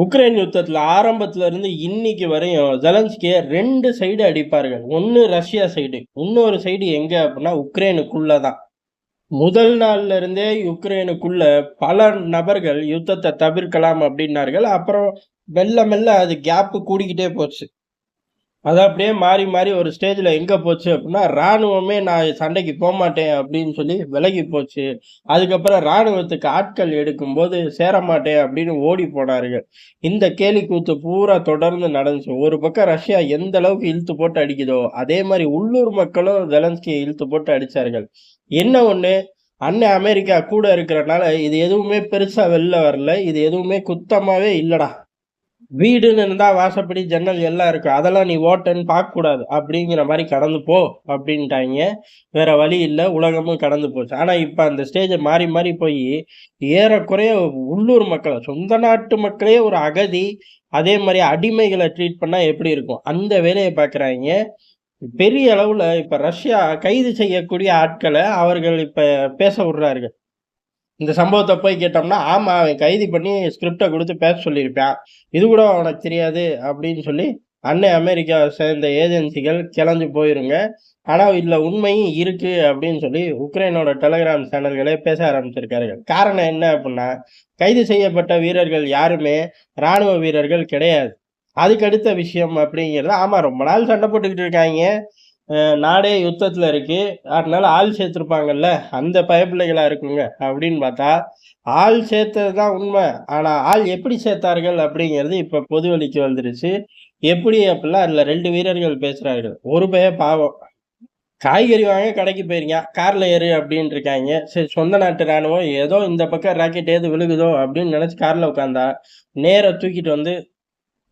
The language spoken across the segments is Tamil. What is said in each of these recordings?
உக்ரைன் யுத்தத்தில் ஆரம்பத்துல இருந்து இன்னைக்கு வரையும் ஜெலன்ஸ்கிய ரெண்டு சைடு அடிப்பார்கள். ஒன்று ரஷ்யா சைடு இன்னொரு சைடு எங்க அப்படின்னா உக்ரைனுக்குள்ளே தான் முதல் நாள்ல இருந்தே யுக்ரைனுக்குள்ள பல நபர்கள் யுத்தத்தை தவிர்க்கலாம் அப்படின்னார்கள். அப்புறம் மெல்ல மெல்ல அது கேப்பு கூடிக்கிட்டே போச்சு. அது அப்படியே மாறி மாறி ஒரு ஸ்டேஜில் எங்கே போச்சு அப்படின்னா ராணுவமே நான் சண்டைக்கு போக மாட்டேன் அப்படின்னு சொல்லி விலகி போச்சு. அதுக்கப்புறம் ராணுவத்துக்கு ஆட்கள் எடுக்கும்போது சேர மாட்டேன் அப்படின்னு ஓடி போனார்கள் இந்த கேலி கூத்து பூரா தொடர்ந்து நடந்துச்சு. ஒரு பக்கம் ரஷ்யா எந்த அளவுக்கு இழுத்து போட்டு அடிக்குதோ அதே மாதிரி உள்ளூர் மக்களும் ஜெலன்ஸ்கியை இழுத்து போட்டு அடித்தார்கள் என்ன ஒன்று அண்ணன் அமெரிக்கா கூட இருக்கிறனால இது எதுவுமே பெருசாக வெளில வரல. இது எதுவுமே குத்தமாகவே இல்லைடா. வீடுன்னு இருந்தா வாசப்படி ஜன்னல் எல்லாம் இருக்கும் அதெல்லாம் நீ ஓட்டன்னு பார்க்க கூடாது அப்படிங்கிற மாதிரி கடந்து போ அப்படின்ட்டாங்க வேற வழி இல்லை. உலகமும் கடந்து போச்சு. ஆனா இப்ப அந்த ஸ்டேஜை மாறி மாறி போய் ஏறக்குறைய உள்ளூர் மக்களை சொந்த நாட்டு மக்களே ஒரு அகதி அதே மாதிரி அடிமைகளை ட்ரீட் பண்ணா எப்படி இருக்கும்? அந்த வேலையை பார்க்குறாங்க பெரிய அளவுல இப்ப ரஷ்யா கைது செய்யக்கூடிய ஆட்களை அவர்கள் இப்ப பேச விடுறார்கள். இந்த சம்பவத்தை போய் கேட்டோம்னா ஆமாம் அவன் கைது பண்ணி ஸ்கிரிப்டை கொடுத்து பேச சொல்லியிருப்பான். இது கூட அவனுக்கு தெரியாது அப்படின்னு சொல்லி அன்னை அமெரிக்காவை சேர்ந்த ஏஜென்சிகள் கிளம்பி போயிருங்க. ஆனால் இதில் உண்மையும் இருக்குது அப்படின்னு சொல்லி உக்ரைனோட டெலிகிராம் சேனல்களே பேச ஆரம்பிச்சிருக்கார்கள். காரணம் என்ன அப்படின்னா கைது செய்யப்பட்ட வீரர்கள் யாருமே ராணுவ வீரர்கள் கிடையாது. அதுக்கு அடுத்த விஷயம் அப்படிங்கிறது ஆமாம் ரொம்ப நாள் சண்டை போட்டுக்கிட்டு இருக்காங்க. நாடே யுத்தத்தில் இருக்குது அதனால ஆள் சேர்த்துருப்பாங்கல்ல அந்த பயப்பிள்ளைகளாக இருக்குங்க அப்படின்னு பார்த்தா ஆள் சேர்த்தது தான் உண்மை. ஆனால் ஆள் எப்படி சேர்த்தார்கள் அப்படிங்கிறது இப்போ பொது வழிக்கு வந்துருச்சு. எப்படி அப்படிலாம் அதில் ரெண்டு வீரர்கள் பேசுகிறார்கள் ஒரு பய பாவம். காய்கறி வாங்க கடைக்கு போயிருங்க காரில் ஏறு அப்படின்னு இருக்காங்க. சரி சொந்த நாட்டு ராணுவம் ஏதோ இந்த பக்கம் ராக்கெட் ஏது விழுகுதோ அப்படின்னு நினச்சி காரில் உட்காந்தா நேராக தூக்கிட்டு வந்து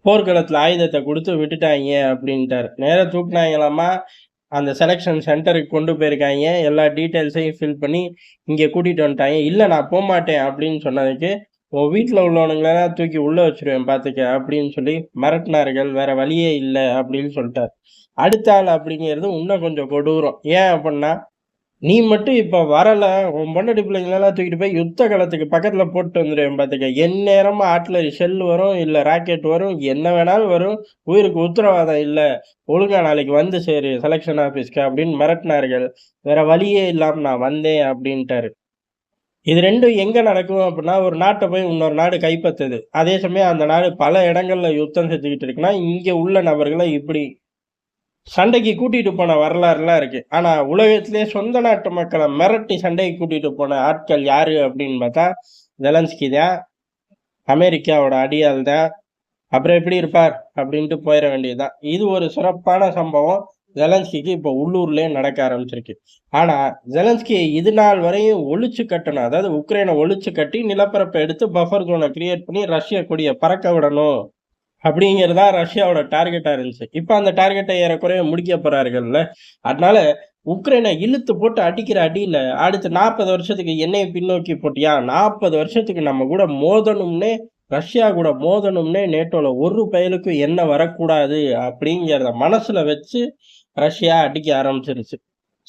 போர்க்களத்தில் ஆயுதத்தை கொடுத்து விட்டுட்டாங்க அப்படின்ட்டாரு. நேராக தூக்குனாங்களாமா அந்த செலெக்ஷன் சென்டருக்கு கொண்டு போயிருக்காங்க. எல்லா டீட்டெயில்ஸையும் ஃபில் பண்ணி இங்கே கூட்டிகிட்டு வந்துட்டாங்க. இல்லை நான் போக மாட்டேன் அப்படின்னு சொன்னதுக்கு உன் வீட்டில் உள்ளவனுங்களெல்லாம் தூக்கி உள்ளே வச்சிருவேன் பார்த்துக்க அப்படின்னு சொல்லி மிரட்டினார்கள். வேற வழியே இல்லை அப்படின்னு சொல்லிட்டார். அடுத்த ஆள் அப்படிங்கிறது இன்னும் கொஞ்சம் கொடூரம். ஏன் அப்படின்னா நீ மட்டும் இப்போ வரல உன் பொண்டாட்டி பிள்ளைங்களெல்லாம் தூக்கிட்டு போய் யுத்த காலத்துக்கு பக்கத்தில் போட்டு வந்துடுவேன் பார்த்துக்க என் நேரமாக ஆட்லரி ஷெல் வரும் இல்லை ராக்கெட் வரும் என்ன வேணாலும் வரும். உயிருக்கு உத்தரவாதம் இல்லை. ஒழுங்கா நாளைக்கு வந்து சேரு செலெக்ஷன் ஆஃபீஸ்க்கு அப்படின்னு மிரட்டினார்கள். வேற வழியே இல்லாமல் நான் வந்தேன் அப்படின்ட்டாரு. இது ரெண்டும் எங்கே நடக்கும் அப்படின்னா ஒரு நாட்டை போய் இன்னொரு நாடு கைப்பற்றுது அதே சமயம் அந்த நாடு பல இடங்களில் யுத்தம் செஞ்சுக்கிட்டு இருக்குன்னா இங்கே உள்ள நபர்களை இப்படி சண்டைக்கு கூட்டிகிட்டு போன வரலாறுலாம் இருக்குது ஆனால் உலகத்திலே சொந்த நாட்டு மக்களை மிரட்டி சண்டைக்கு கூட்டிகிட்டு போன ஆட்கள் யார் அப்படின்னு பார்த்தா ஜெலன்ஸ்கி தான். அமெரிக்காவோட அடியால் தான். அப்புறம் எப்படி இருப்பார் அப்படின்ட்டு போயிட வேண்டியதுதான். இது ஒரு சிறப்பான சம்பவம். ஜெலன்ஸ்கிக்கு இப்போ உள்ளூர்லேயே நடக்க ஆரம்பிச்சிருக்கு. ஆனால் ஜெலன்ஸ்கியை இது நாள் வரையும் ஒழிச்சு கட்டணும் அதாவது உக்ரைனை ஒழிச்சு கட்டி நிலப்பரப்பை எடுத்து பஃபர் ஜோனை கிரியேட் பண்ணி ரஷ்ய கொடியை பறக்க விடணும். அப்படிங்கிறதா ரஷ்யாவோட டார்கெட்டாக இருந்துச்சு. இப்போ அந்த டார்கெட்டை ஏறக்குறைய முடிக்க போகிறார்கள்ல அதனால உக்ரைனை இழுத்து போட்டு அடிக்கிற அடியில் அடுத்த நாற்பது வருஷத்துக்கு என்னைய பின்னோக்கி போட்டியா? நாற்பது வருஷத்துக்கு நம்ம கூட மோதணும்னே ரஷ்யா கூட மோதணும்னே நேட்டோவில் ஒரு பயலுக்கும் என்ன வரக்கூடாது அப்படிங்கிறத மனசில் வச்சு ரஷ்யா அடிக்க ஆரம்பிச்சிருச்சு.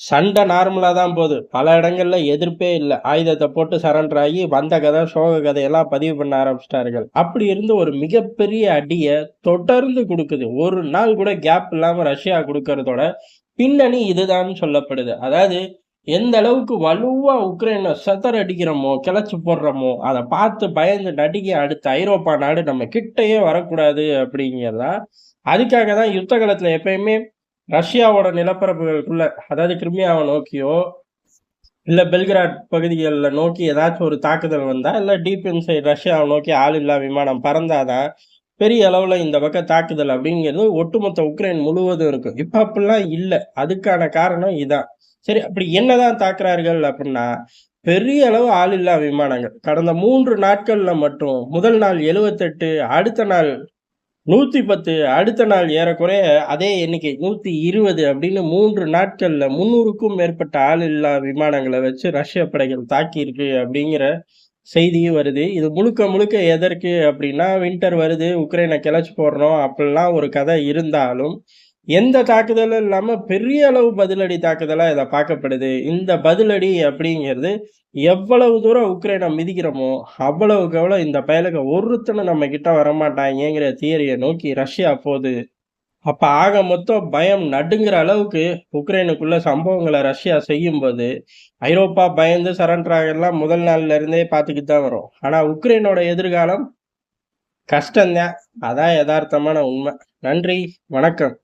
சண்டை நார்மலாக தான் போகுது. பல இடங்களில் எதிர்ப்பே இல்லை. ஆயுதத்தை போட்டு சரண்டர் ஆகி வந்த கதை சோக கதையெல்லாம் பதிவு பண்ண ஆரம்பிச்சிட்டார்கள். அப்படி இருந்து ஒரு மிகப்பெரிய அடியை தொடர்ந்து கொடுக்குது. ஒரு நாள் கூட கேப் இல்லாமல் ரஷ்யா கொடுக்கறதோட பின்னணி இதுதான் சொல்லப்படுது. அதாவது எந்த அளவுக்கு வலுவா உக்ரைனை சதற அடிக்கிறோமோ கிளச்சு போடுறோமோ அதை பார்த்து பயந்து நடிகை அடுத்த ஐரோப்பா நாடு நம்ம கிட்டயே வரக்கூடாது அப்படிங்கிறதா அதுக்காக தான் யுத்த காலத்தில் எப்பயுமே ரஷ்யாவோட நிலப்பரப்புகளுக்குள்ள அதாவது கிரிமியாவை நோக்கியோ இல்ல பெல்கிராட் பகுதிகளில் நோக்கி ஏதாச்சும் ஒரு தாக்குதல் வந்தா இல்ல டீப் இன்சைட் ரஷ்யாவை நோக்கி ஆள் இல்லா விமானம் பறந்தாதான் பெரிய அளவுல இந்த பக்கம் தாக்குதல் அப்படிங்கிறது ஒட்டுமொத்த உக்ரைன் முழுவதும் இருக்கும். இப்ப அப்படிலாம் இல்லை. அதுக்கான காரணம் இதான். சரி அப்படி என்னதான் தாக்குறார்கள் அப்படின்னா பெரிய அளவு ஆளில்லா விமானங்கள். கடந்த மூன்று நாட்கள்ல மட்டும் முதல் நாள் எழுவத்தெட்டு அடுத்த நாள் நூற்றி பத்து அடுத்த நாள் ஏறக்குறைய அதே எண்ணிக்கை நூற்றி இருபது அப்படின்னு மூன்று நாட்களில் முன்னூறுக்கும் மேற்பட்ட ஆள் இல்லா விமானங்களை வச்சு ரஷ்ய படைகள் தாக்கி இருக்கு அப்படிங்கிற செய்தியும் வருது. இது முழுக்க முழுக்க எதற்கு அப்படின்னா வின்டர் வருது உக்ரைனை கிளச்சி போடுறோம் அப்படிலாம் ஒரு கதை இருந்தாலும் எந்த தாக்குதலும் இல்லாமல் பெரிய அளவு பதிலடி தாக்குதலாக இதை பார்க்கப்படுது. இந்த பதிலடி அப்படிங்கிறது எவ்வளவு தூரம் உக்ரைனை மிதிக்கிறோமோ, அவ்வளவுக்கு எவ்வளோ இந்த பயலுக ஒருத்தனை நம்ம கிட்ட வரமாட்டாங்கிற தியரியை நோக்கி ரஷ்யா போகுது. அப்போ ஆக மொத்தம் பயம் நடுங்கிற அளவுக்கு உக்ரைனுக்குள்ள சம்பவங்களை ரஷ்யா செய்யும்போது, ஐரோப்பா பயந்து சரண்டர் ஆகலாம் முதல் நாள்ல இருந்தே பார்த்துக்கிட்டு தான் வரும். ஆனால் உக்ரைனோட எதிர்காலம் கஷ்டந்தான் அதான் எதார்த்தமான உண்மை. நன்றி, வணக்கம்.